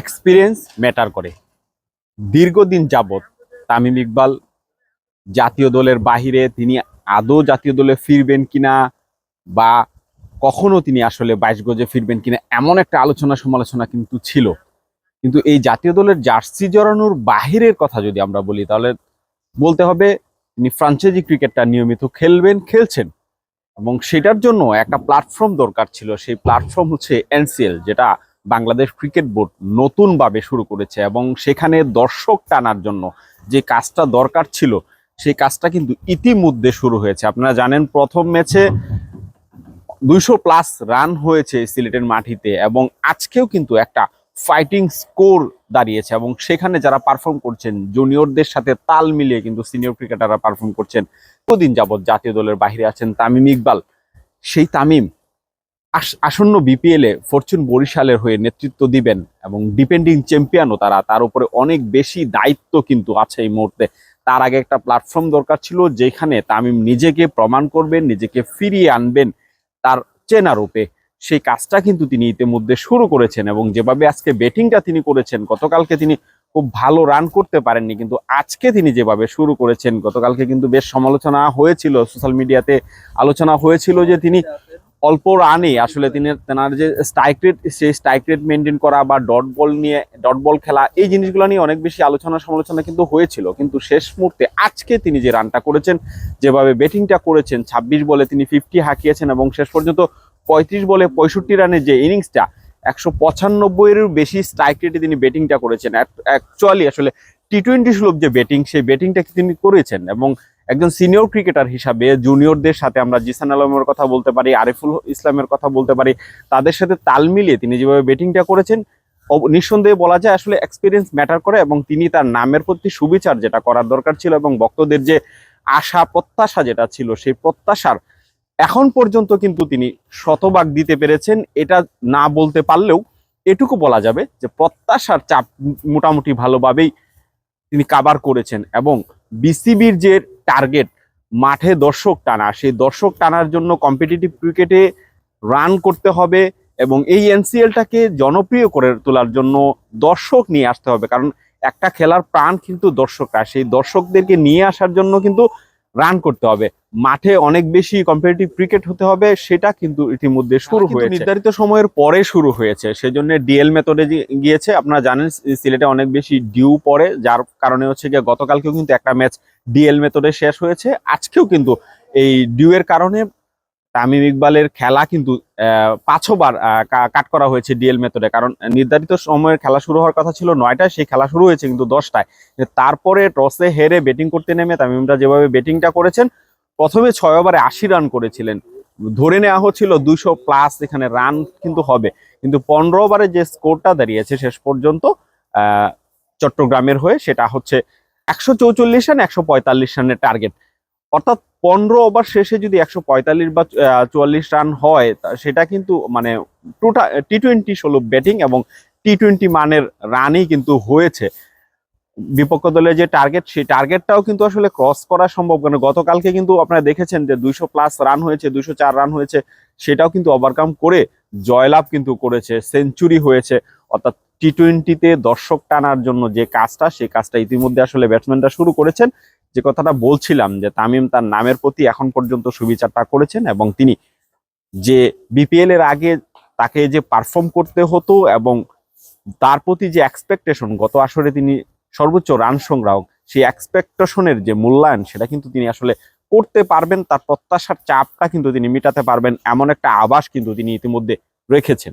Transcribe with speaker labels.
Speaker 1: Experience matter করে। দীর্ঘদিন যাবৎ তামিম ইকবাল জাতীয় দলের বাহিরে তিনি আদৌ জাতীয় দলে ফিরবেন কিনা বা কখনো তিনি আসলে বাইশ গজে ফিরবেন কিনা এমন একটা আলোচনা সমালোচনা কিন্তু ছিল। কিন্তু এই জাতীয় দলের জার্সি জড়ানোর বাহিরের কথা যদি আমরা বলি, তাহলে বলতে হবে তিনি ফ্রাঞ্চাইজি ক্রিকেটটা নিয়মিত খেলবেন, খেলছেন এবং সেটার জন্য একটা প্ল্যাটফর্ম দরকার ছিল। সেই প্ল্যাটফর্ম হচ্ছে এনসিএল যেটা বাংলাদেশ ক্রিকেট বোর্ড নতুনভাবে শুরু করেছে এবং সেখানে দর্শক টানার জন্য যে কাজটা দরকার ছিল, সেই কাজটা কিন্তু ইতিমধ্যে শুরু হয়েছে। আপনারা জানেন, প্রথম ম্যাচে দুইশো প্লাস রান হয়েছে সিলেটের মাটিতে এবং আজকেও কিন্তু একটা ফাইটিং স্কোর দাঁড়িয়েছে এবং সেখানে যারা পারফর্ম করছেন জুনিয়রদের সাথে তাল মিলিয়ে কিন্তু সিনিয়র ক্রিকেটাররা পারফর্ম করছেন। কদিন যাবৎ জাতীয় দলের বাইরে আছেন তামিম ইকবাল। সেই তামিম আসন্ন বিপিএল ফরচুন বরিশালের হয়ে নেতৃত্ব দিবেন এবং ডিপেন্ডিং চ্যাম্পিয়নও তারা, তার উপরে অনেক বেশি দায়িত্ব কিন্তু আছে এই মুহূর্তে। তার আগে একটা প্ল্যাটফর্ম দরকার ছিল যেখানে তামিম নিজেকে প্রমাণ করবেন, নিজেকে ফিরিয়ে আনবেন তার চেনা রূপে। সেই কাজটা কিন্তু তিনি ইতিমধ্যে শুরু করেছেন এবং যেভাবে আজকে ব্যাটিংটা তিনি করেছেন, গতকালকে তিনি খুব ভালো রান করতে পারেননি, কিন্তু আজকে তিনি যেভাবে শুরু করেছেন, গতকালকে কিন্তু বেশ সমালোচনা হয়েছিল সোশ্যাল মিডিয়াতে আলোচনা হয়েছিল যে তিনি অল্প রানে আসলে তিনি তেনার যে স্ট্রাইক রেট সেই স্ট্রাইক রেট মেনটেন করা বা ডট বল নিয়ে ডট বল খেলা, এই জিনিসগুলো নিয়ে অনেক বেশি আলোচনা সমালোচনা কিন্তু হয়েছিল। কিন্তু শেষ মুহূর্তে আজকে তিনি যে রানটা করেছেন, যেভাবে ব্যাটিংটা করেছেন, ছাব্বিশ বলে তিনি ফিফটি হাঁকিয়েছেন এবং শেষ পর্যন্ত পঁয়ত্রিশ বলে পঁয়ষট্টি রানের যে ইনিংসটা, একশো পঁচানব্বইয়েরও বেশি স্ট্রাইক রেটে তিনি ব্যাটিংটা করেছেন। অ্যাকচুয়ালি আসলে টি টোয়েন্টি সুলভ যে ব্যাটিং সেই ব্যাটিংটা তিনি করেছেন? এবং একজন সিনিয়র ক্রিকেটার হিসাবে জুনিয়রদের সাথে আমরা জিসান আলমের কথা বলতে পারি, আরিফুল ইসলামের কথা বলতে পারি, তাদের সাথে তাল মিলিয়ে তিনি যেভাবে ব্যাটিংটা করেছেন নিঃসন্দেহে বলা যায় আসলে এক্সপিরিয়েন্স ম্যাটার করে এবং তিনি তার নামের প্রতি সুবিচার যেটা করার দরকার ছিল এবং ভক্তদের যে আশা, প্রত্যাশা যেটা ছিল সেই প্রত্যাশার এখন পর্যন্ত কিন্তু তিনি শতভাগ দিতে পেরেছেন। এটা না বলতে পারলেও এটুকু বলা যাবে যে প্রত্যাশার চাপ মোটামুটি ভালোভাবেই তিনি কাবার করেছেন এবং বিসিবির যে টার্গেট মাঠে দর্শক টানা। সেই দর্শক টানার জন্য কম্পিটিটিভ ক্রিকেটে রান করতে হবে এবং এই এনসিএলটাকে জনপ্রিয় করে তোলার জন্য দর্শক নিয়ে আসতে হবে। কারণ একটা খেলার প্রাণ কিন্তু দর্শকরা। সেই দর্শকদেরকে নিয়ে আসার জন্য কিন্তু রান করতে হবে। মাঠে অনেক বেশি কম্পিটিটিভ ক্রিকেট হতে হবে সেটা কিন্তু ইতিমধ্যে শুরু হয়েছে। নির্ধারিত সময়ের পরে শুরু হয়েছে সেজন্য ডিএল মেথডে গিয়েছে আপনারা জানেন সিলেটে অনেক বেশি ডিউ পড়ে যার কারণে হচ্ছে গিয়ে গতকালকেও কিন্তু একটা ম্যাচ ডিএল মেথডে শেষ হয়েছে। আজকেও কিন্তু এই ডিউয়ের কারণে তামিম ইকবালের খেলা কিন্তু আহ, পাঁচবার কাট করা হয়েছে ডিএল মেথডে কারণ নির্ধারিত সময়ের খেলা শুরু হওয়ার কথা ছিল নয়টায় সেই খেলা শুরু হয়েছে কিন্তু দশটায়। তারপরে টসে হেরে ব্যাটিং করতে নেমে তামিমরা যেভাবে ব্যাটিংটা করেছেন প্রথমে ছয় ওভারে আশি রান করেছিলেন। ধরে নেওয়া হচ্ছিল দুশো প্লাস এখানে রান কিন্তু হবে। কিন্তু পনেরো ওভারে যে স্কোরটা দাঁড়িয়েছে শেষ পর্যন্ত চট্টগ্রামের হয়ে সেটা হচ্ছে একশো চৌচল্লিশ রান, একশো পঁয়তাল্লিশ রানের টার্গেট অর্থাৎ পনেরো ওভার শেষে যদি একশো পঁয়তাল্লিশ বা চুয়াল্লিশ রান হয় সেটা কিন্তু মানে টোটা টি টোয়েন্টি ষোলো ব্যাটিং এবং টি টোয়েন্টি মানের রানই কিন্তু হয়েছে। বিপক্ষ দলের যে টার্গেট সেই টার্গেটটাও কিন্তু আসলে ক্রস করা সম্ভব। কারণ গতকালকে কিন্তু আপনারা দেখেছেন যে দুইশো প্লাস রান হয়েছে, দুইশো চার রান হয়েছে, সেটাও কিন্তু ওভারকাম করে জয়লাভ কিন্তু করেছে সেঞ্চুরি হয়েছে। অর্থাৎ টি টোয়েন্টিতে দর্শক টানার জন্য যে কাজটা, সেই কাজটা ইতিমধ্যে আসলে ব্যাটসম্যানরা শুরু করেছেন। যে কথাটা বলছিলাম যে তামিম তার নামের প্রতি এখন পর্যন্ত সুবিচারটা করেছেন এবং তিনি যে বিপিএল এর আগে তাকে যে পারফর্ম করতে হতো এবং তার প্রতি যে এক্সপেকটেশন গত আসরে তিনি সর্বোচ্চ রান সংগ্রাহক সেই এক্সপেকটেশনের যে মূল্যায়ন, সেটা কিন্তু তিনি আসলে করতে পারবেন। তার প্রত্যাশার চাপটা কিন্তু তিনি মেটাতে পারবেন। এমন একটা আভাস কিন্তু তিনি ইতিমধ্যে রেখেছেন।